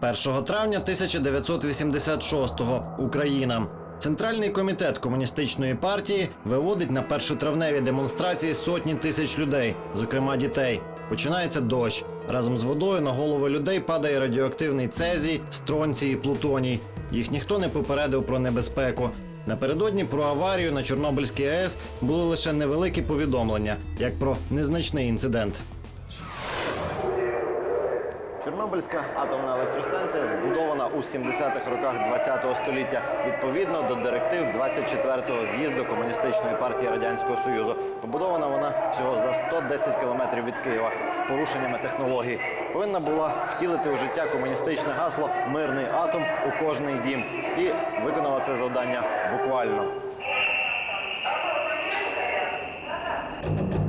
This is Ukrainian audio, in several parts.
1 травня 1986-го. Україна. Центральний комітет комуністичної партії виводить на першотравневі демонстрації сотні тисяч людей, зокрема дітей. Починається дощ. Разом з водою на голови людей падає радіоактивний цезій, стронцій і плутоній. Їх ніхто не попередив про небезпеку. Напередодні про аварію на Чорнобильській АЕС були лише невеликі повідомлення, як про незначний інцидент. Чорнобильська атомна електростанція збудована у 70-х роках ХХ століття відповідно до директив 24-го з'їзду комуністичної партії радянського союзу. Побудована вона всього за 110 кілометрів від Києва з порушеннями технологій. Повинна була втілити у життя комуністичне гасло Мирний атом у кожний дім і виконала це завдання буквально.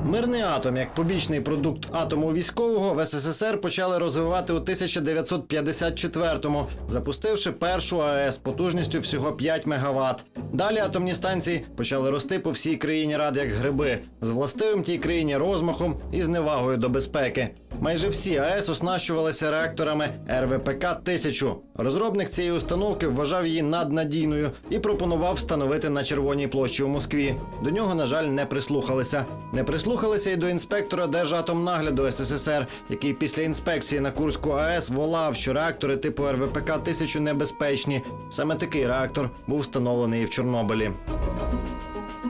Мирний атом як побічний продукт атому військового в СССР почали розвивати у 1954-му, запустивши першу АЕС потужністю всього 5 МВт. Далі атомні станції почали рости по всій країні рад як гриби, з властивим тій країні розмахом і зневагою до безпеки. Майже всі АЕС оснащувалися реакторами РВПК 1000 Розробник цієї установки вважав її наднадійною і пропонував встановити на Червоній площі у Москві. До нього, на жаль, не прислухалися. Не прислухалися й до інспектора Держатомнагляду СССР, який після інспекції на Курську АЕС волав, що реактори типу РВПК 1000 небезпечні. Саме такий реактор був встановлений і в Чорнобилі.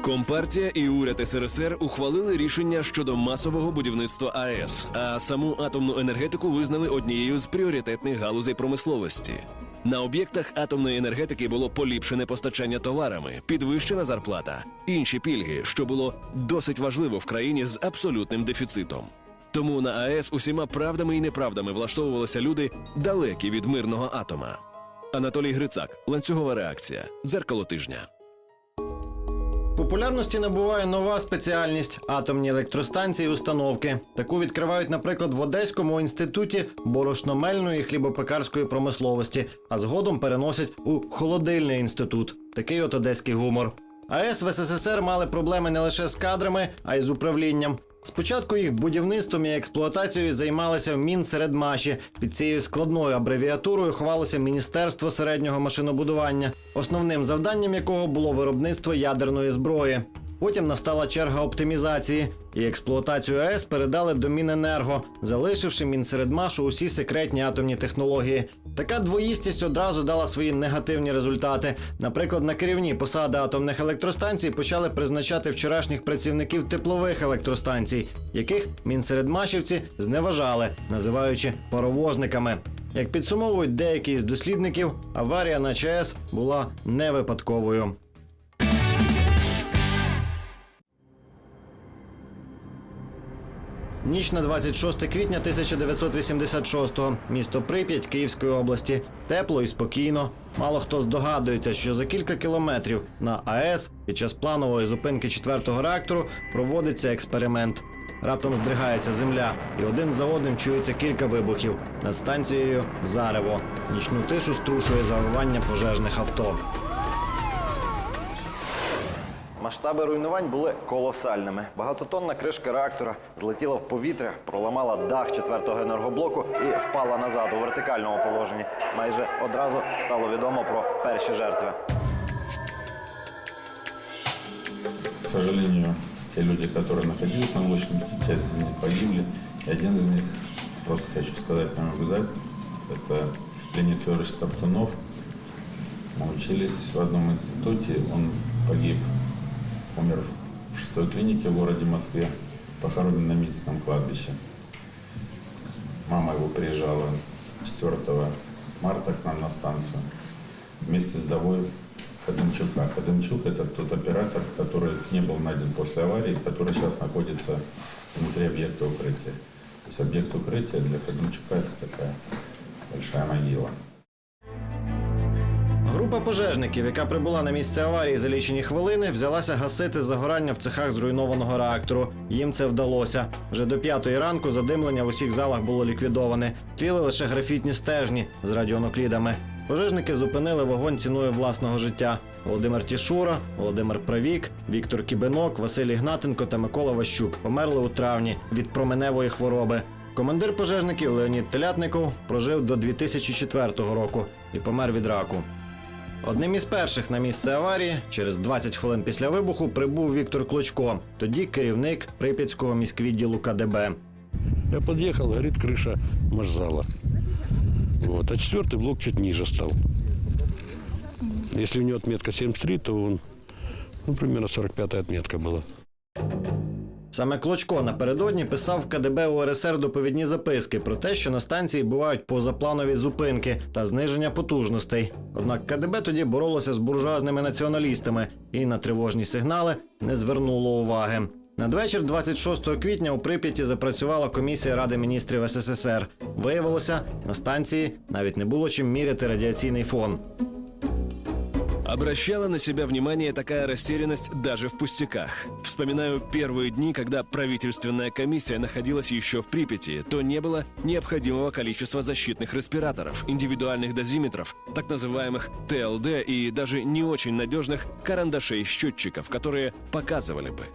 Компартія і уряд СРСР ухвалили рішення щодо масового будівництва АЕС, а саму атомну енергетику визнали однією з пріоритетних галузей промисловості. На об'єктах атомної енергетики було поліпшене постачання товарами, підвищена зарплата, інші пільги, що було досить важливо в країні з абсолютним дефіцитом. Тому на АЕС усіма правдами і неправдами влаштовувалися люди далекі від мирного атома. Анатолій Грицак, ланцюгова реакція, дзеркало тижня. Популярності набуває нова спеціальність атомні електростанції установки. Таку відкривають, наприклад, в Одеському інституті борошномельної хлібопекарської промисловості, а згодом переносять у холодильний інститут. Такий от одеський гумор. АЕС в СССР мали проблеми не лише з кадрами, а й з управлінням. Спочатку їх будівництвом і експлуатацією займалися в Мінсередмаші. Під цією складною абревіатурою ховалося Міністерство середнього машинобудування, основним завданням якого було виробництво ядерної зброї. Потім настала черга оптимізації, і експлуатацію АЕС передали до Міненерго, залишивши Мінсередмашу усі секретні атомні технології. Така двоїстість одразу дала свої негативні результати. Наприклад, на керівні посади атомних електростанцій почали призначати вчорашніх працівників теплових електростанцій, яких мінсередмашівці зневажали, називаючи паровозниками. Як підсумовують деякі з дослідників, аварія на ЧАЕС була не випадковою. Ніч на 26 квітня 1986-го. Місто Прип'ять Київської області. Тепло і спокійно. Мало хто здогадується, що за кілька кілометрів на АЕС під час планової зупинки четвертого реактору проводиться експеримент. Раптом здригається земля, і один за одним чується кілька вибухів. Над станцією зарево. Нічну тишу струшує завивання пожежних авто. Масштаби руйнувань були колосальними. Багатотонна кришка реактора злетіла в повітря, проламала дах четвертого енергоблоку і впала назад у вертикальному положенні. Майже одразу стало відомо про перші жертви. К сожалению, те люди, которые находились на улочном, часть из них погибли. И один из них, просто хочу сказать, не могу знать, это Леонид Федорович Топтунов. Мы учились в одном институте, он погиб, умер в шестой клинике в городе Москве, похоронен на Минском кладбище. Мама его приезжала 4 марта к нам на станцию вместе с Довой Ходымчука. Ходымчук – это тот оператор, который не был найден после аварии, который сейчас находится внутри объекта укрытия. То есть объект укрытия для Ходымчука – это такая большая могила. Група пожежників, яка прибула на місце аварії за лічені хвилини, взялася гасити загорання в цехах зруйнованого реактору. Їм це вдалося. Вже до п'ятої ранку задимлення в усіх залах було ліквідоване. Тліли лише графітні стежні з радіоноклідами. Пожежники зупинили вогонь ціною власного життя. Володимир Тішура, Володимир Правік, Віктор Кібенок, Василь Ігнатенко та Микола Ващук померли у травні від променевої хвороби. Командир пожежників Леонід Телятников прожив до 2004 року і помер від раку. Одним із перших на місце аварії, через 20 хвилин після вибуху, прибув Віктор Клочко, тоді керівник Прип'ятського міськвідділу КДБ. Я подъехал, горит крыша марзала. Вот, а четвертый блок чуть ниже стал. Если у него отметка 73, то он, ну, примерно 45-я отметка была. Саме Клочко напередодні писав в КДБ УРСР доповідні записки про те, що на станції бувають позапланові зупинки та зниження потужностей. Однак КДБ тоді боролося з буржуазними націоналістами і на тривожні сигнали не звернуло уваги. Надвечір 26 квітня у Прип'яті запрацювала комісія Ради міністрів СССР. Виявилося, на станції навіть не було чим міряти радіаційний фон. Обращала на себя внимание такая растерянность даже в пустяках. Вспоминаю первые дни, когда правительственная комиссия находилась еще в Припяти, то не было необходимого количества защитных респираторов, индивидуальных дозиметров, так называемых ТЛД и даже не очень надежных карандашей-счетчиков, которые показывали бы.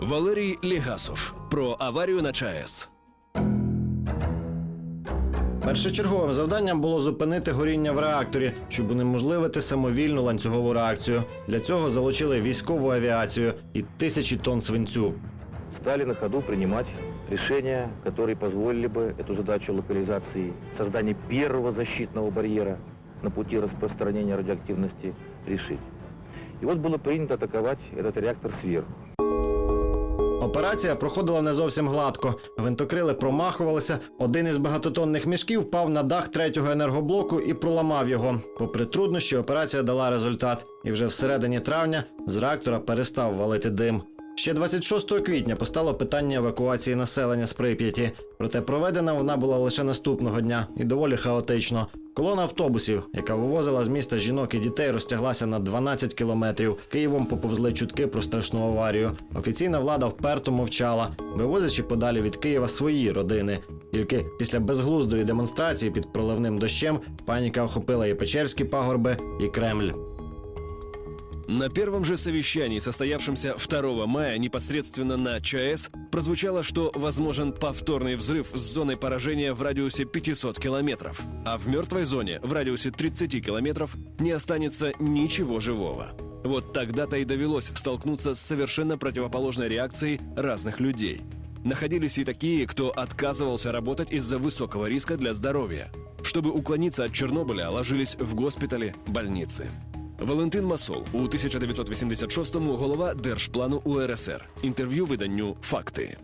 Валерий Легасов про аварию на ЧАЭС. Першочерговим завданням було зупинити горіння в реакторі, щоб унеможливити самовільну ланцюгову реакцію. Для цього залучили військову авіацію і тисячі тонн свинцю. стали на ходу принимать решения, которые позволили бы эту задачу локализации, создания первого защитного барьера на пути распространения радиоактивности решить. И вот было принято атаковать этот реактор сверху. Операція проходила не зовсім гладко. Гвинтокрили промахувалися. Один із багатотонних мішків впав на дах третього енергоблоку і проламав його. Попри труднощі, операція дала результат. І вже всередині травня з реактора перестав валити дим. Ще 26 квітня постало питання евакуації населення з Прип'яті. Проте проведена вона була лише наступного дня і доволі хаотично. Колона автобусів, яка вивозила з міста жінок і дітей, розтяглася на 12 кілометрів. Києвом поповзли чутки про страшну аварію. Офіційна влада вперто мовчала, вивозячи подалі від Києва свої родини. Тільки після безглуздої демонстрації під проливним дощем паніка охопила і Печерські пагорби, і Кремль. На первом же совещании, состоявшемся 2 мая непосредственно на ЧАЭС, прозвучало, что возможен повторный взрыв с зоной поражения в радиусе 500 километров, а в мертвой зоне в радиусе 30 километров не останется ничего живого. Вот тогда-то и довелось столкнуться с совершенно противоположной реакцией разных людей. Находились и такие, кто отказывался работать из-за высокого риска для здоровья. Чтобы уклониться от Чернобыля, ложились в госпитали, больницы. Валентин Масол у 1986-му голова Держплану УРСР. Інтерв'ю виданню Факти.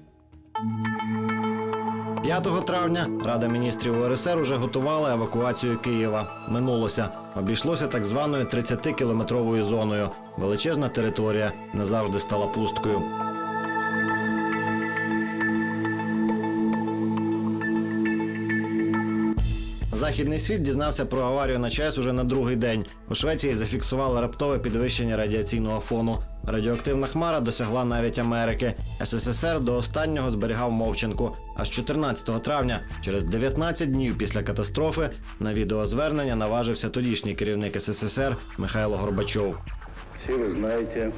5 травня Рада міністрів УРСР уже готувала евакуацію Києва. Минулося. Обійшлося так званою 30-кілометровою зоною. Величезна територія назавжди стала пусткою. Західний світ дізнався про аварію на ЧАЕС уже на другий день. У Швеції зафіксували раптове підвищення радіаційного фону. Радіоактивна хмара досягла навіть Америки. СССР до останнього зберігав мовчанку. Аж 14 травня, через 19 днів після катастрофи, на відеозвернення наважився тодішній керівник СССР Михайло Горбачов. Все вы знаете,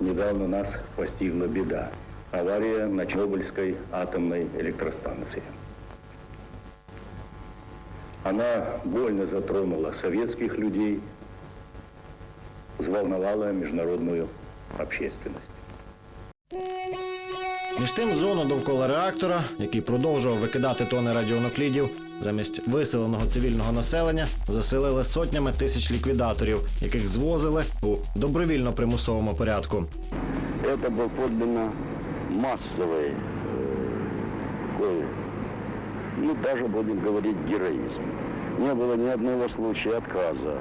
недавно нас постигла беда. Авария на Чернобыльской атомной электростанции. Она больно затронула советских людей, взволновала международную общественность. Між тим зону довкола реактора, який продовжував викидати тони радіонуклідів, замість виселеного цивільного населення заселили сотнями тисяч ліквідаторів, яких звозили у добровільно примусовому порядку. Это был подлинно массовый, э, такой, ну даже будем говорить, героизм. Не было ни одного случая отказа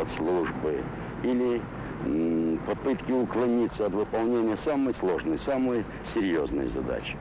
от службы или м, попытки уклониться от выполнения самой сложной, самой серьезной задачи.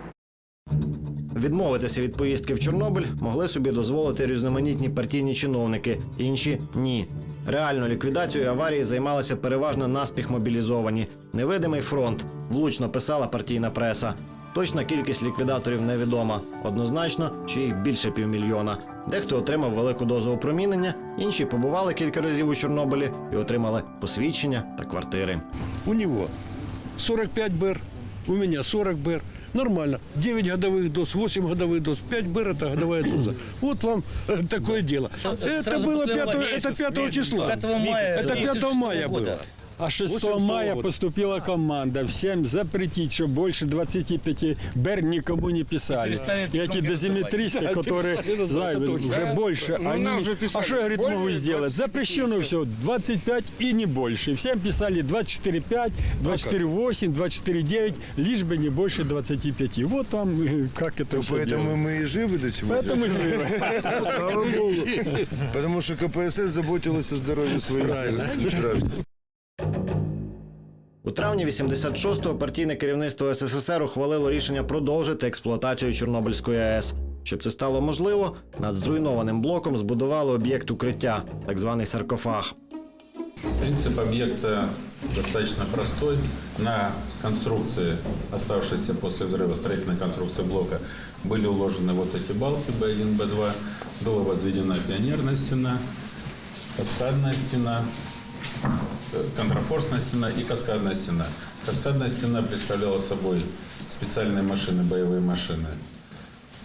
Відмовитися від поїздки в Чорнобиль могли собі дозволити різноманітні партійні чиновники, інші ні. Реальну ліквідацією аварії займалися переважно наспіх мобілізовані. Невидимий фронт влучно писала партійна преса. Точна кількість ліквідаторів невідома. Однозначно, що їх більше півмільйона. Дехто отримав велику дозу опромінення, інші побували кілька разів у Чорнобилі і отримали посвідчення та квартири. У него 45 БР, у меня 40 БР. Нормально. 9 годовых доз, 8 годовых доз, 5 БР это годовая доза. Вот вам э, такое дело. Это Сразу было после 5, аварии. это 5 числа. 5 мая Это 5 мая 2006 года. было. А 6 86 мая года. поступила команда всем запретить, что больше 25 БЕР никому не писали. Перестанет И эти много дозиметристы, которые знают, уже больше, они... А что, говорит, могу сделать? Запрещено все, 25 и не больше. И Всем писали 24,5, 24,8, 24,9, лишь бы не больше 25. Вот вам э, как это все Поэтому делают. мы и живы до сегодня. Поэтому и живы. Слава Богу. Потому что КПСС заботилась о здоровье своих граждан. У травні 86-го партійне керівництво СССР ухвалило рішення продовжити експлуатацію Чорнобильської АЕС. Щоб це стало можливо, над зруйнованим блоком збудували об'єкт укриття, так званий саркофаг. Принцип объекта достаточно простой. На конструкции, оставшейся после взрыва строительной конструкции блока, были уложены вот эти балки B1, B2. Была возведена пионерная стена, каскадная стена, э, Контрафорсная стена и каскадная стена. Каскадная стена представляла собой специальные машины, боевые машины.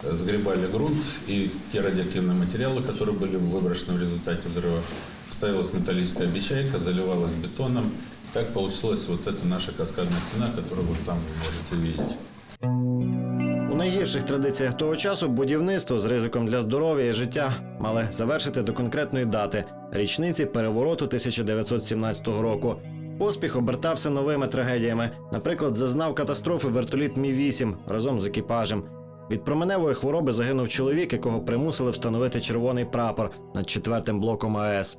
Э, Сгребали грунт и те радиоактивные материалы, которые были выброшены в результате взрыва. Ставилась металлическая обечайка, заливалась бетоном. Так получилась вот эта наша каскадная стена, которую вот там вы можете видеть. Найгірших традиціях того часу будівництво з ризиком для здоров'я і життя мали завершити до конкретної дати річниці перевороту 1917 року. Поспіх обертався новими трагедіями. Наприклад, зазнав катастрофи вертоліт Мі 8 разом з екіпажем. Від променевої хвороби загинув чоловік, якого примусили встановити червоний прапор над четвертим блоком АЕС.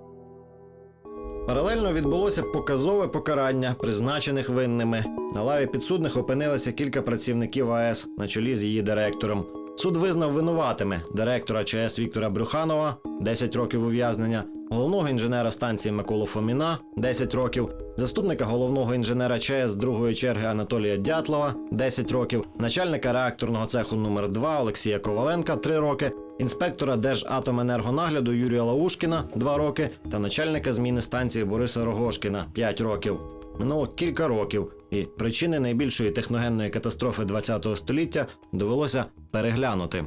Паралельно відбулося показове покарання призначених винними. На лаві підсудних опинилися кілька працівників АЕС на чолі з її директором. Суд визнав винуватими директора ЧАЕС Віктора Брюханова 10 років ув'язнення, головного інженера станції Миколу Фоміна 10 років, заступника головного інженера ЧАЕС другої черги Анатолія Дятлова 10 років, начальника реакторного цеху номер 2 Олексія Коваленка 3 роки, інспектора Держатоменергонагляду Юрія Лаушкіна 2 роки та начальника зміни станції Бориса Рогошкіна 5 років. Минуло кілька років, і причини найбільшої техногенної катастрофи ХХ століття довелося переглянути.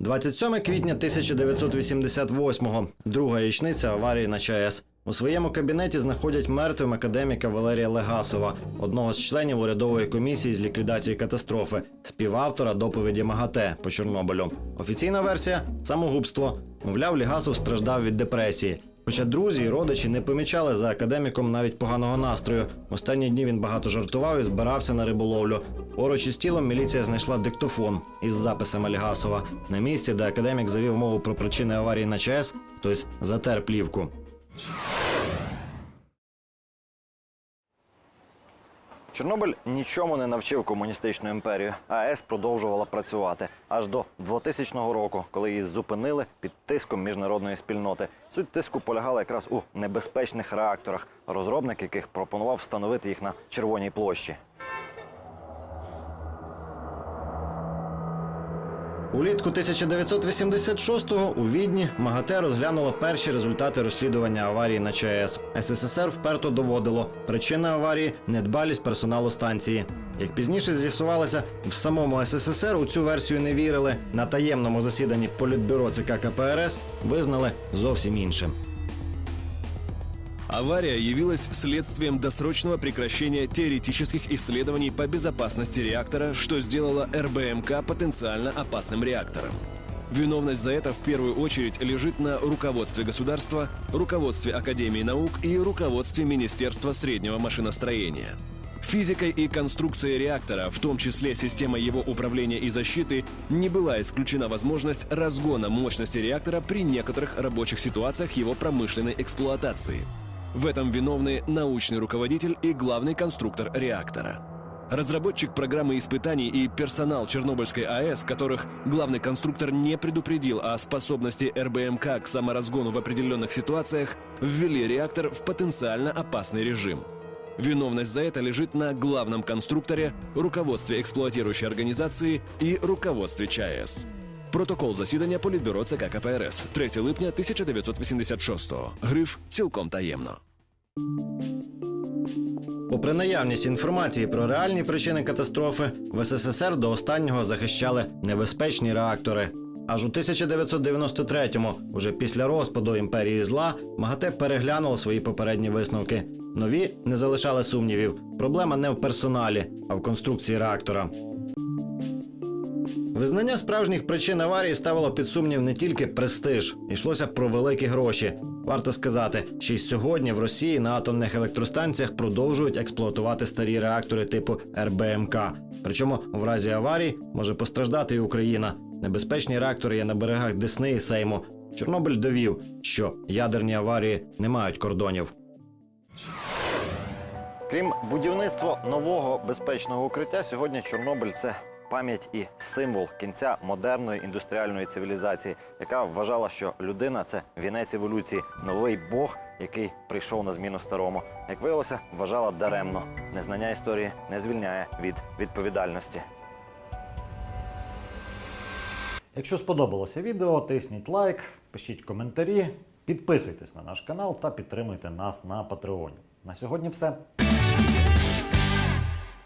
27 квітня 1988-го, друга річниця аварії на ЧАЕС. У своєму кабінеті знаходять мертвим академіка Валерія Легасова, одного з членів урядової комісії з ліквідації катастрофи, співавтора доповіді МАГАТЕ по Чорнобилю. Офіційна версія самогубство. Мовляв, Лігасов страждав від депресії. Хоча друзі і родичі не помічали за академіком навіть поганого настрою. В останні дні він багато жартував і збирався на риболовлю. Поруч із тілом міліція знайшла диктофон із записами Лігасова. На місці, де академік завів мову про причини аварії на ЧАЕС, хтось затер плівку. Чорнобиль нічому не навчив комуністичну імперію. АЕС продовжувала працювати аж до 2000 року, коли її зупинили під тиском міжнародної спільноти. Суть тиску полягала якраз у небезпечних реакторах, розробник яких пропонував встановити їх на червоній площі. Улітку 1986-го у Відні МАГАТЕ розглянуло перші результати розслідування аварії на ЧАЕС. СССР вперто доводило причина аварії недбалість персоналу станції. Як пізніше з'ясувалося, в самому СССР у цю версію не вірили. На таємному засіданні Політбюро ЦК КПРС визнали зовсім іншим. Авария явилась следствием досрочного прекращения теоретических исследований по безопасности реактора, что сделало РБМК потенциально опасным реактором. Виновность за это в первую очередь лежит на руководстве государства, руководстве Академии наук и руководстве Министерства среднего машиностроения. Физикой и конструкцией реактора, в том числе системой его управления и защиты, не была исключена возможность разгона мощности реактора при некоторых рабочих ситуациях его промышленной эксплуатации. В этом виновны научный руководитель и главный конструктор реактора. Разработчик программы испытаний и персонал Чернобыльской АЭС, которых главный конструктор не предупредил о способности РБМК к саморазгону в определенных ситуациях, ввели реактор в потенциально опасный режим. Виновность за это лежит на главном конструкторе, руководстве эксплуатирующей организации и руководстве ЧАЭС. Протокол засідання Політбюро ЦК КПРС 3 липня 1986-го. Гриф цілком таємно. Попри наявність інформації про реальні причини катастрофи, в СССР до останнього захищали небезпечні реактори. Аж у 1993-му, уже після розпаду імперії зла, МАГАТЕ переглянуло свої попередні висновки. Нові не залишали сумнівів. Проблема не в персоналі, а в конструкції реактора. Визнання справжніх причин аварії ставило під сумнів не тільки престиж, йшлося про великі гроші. Варто сказати, що й сьогодні в Росії на атомних електростанціях продовжують експлуатувати старі реактори типу РБМК. Причому в разі аварії може постраждати і Україна. Небезпечні реактори є на берегах Десни і Сейму. Чорнобиль довів, що ядерні аварії не мають кордонів. Крім будівництва нового безпечного укриття, сьогодні Чорнобиль це пам'ять і символ кінця модерної індустріальної цивілізації, яка вважала, що людина це вінець еволюції, новий Бог, який прийшов на зміну старому. Як виявилося, вважала даремно. Незнання історії не звільняє від відповідальності. Якщо сподобалося відео, тисніть лайк, пишіть коментарі, підписуйтесь на наш канал та підтримуйте нас на Патреоні. На сьогодні все.